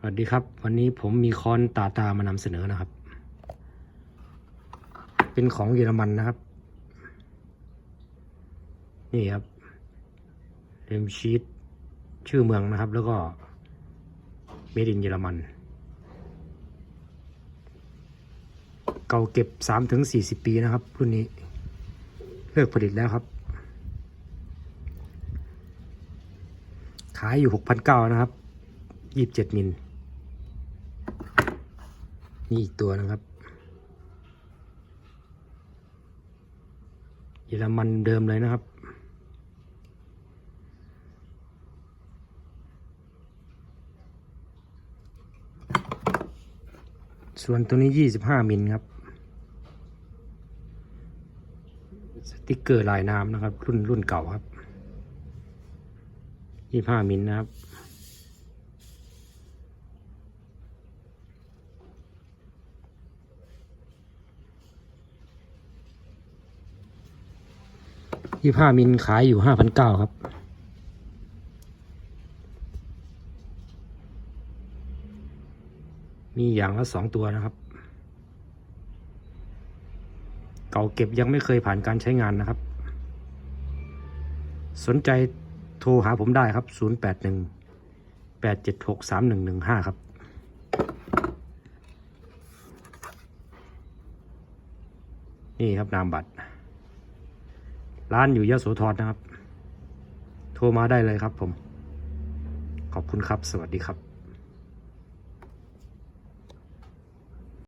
สวัสดีครับ วันนี้ผมมีคอนตาตามานำเสนอนะครับ เป็นของเยอรมันนะครับ นี่ครับเอ็มชีตชื่อเมืองนะครับ แล้วก็เมดินเยอรมัน เก่าเก็บสามถึงสี่สิบปีนะครับ รุ่นนี้ เลิกผลิตแล้วครับ ขายอยู่หกพันเก้านะครับยี่สิบเจ็ดมิล นี่อีกตัวนะครับ เยอรมันเดิมเลยนะครับ ส่วนตัวนี้ยี่สิบห้ามิลครับ สติกเกอร์ลายน้ำนะครับ รุ่นรุ่นเก่าครับยี่ห้ามิลนะครับ ยี่ห้ามิลขายอยู่ห้าพันเก้าครับ มีอย่างละสองตัวนะครับ เก่าเก็บยังไม่เคยผ่านการใช้งานนะครับ สนใจโทรหาผมได้ครับ 0 8 1 8 7 6 3 1 1 5 ครับนี่ครับนามบัตร ร้านอยู่ยะโสธรนะครับ โทรมาได้เลยครับผม ขอบคุณครับ สวัสดีครับ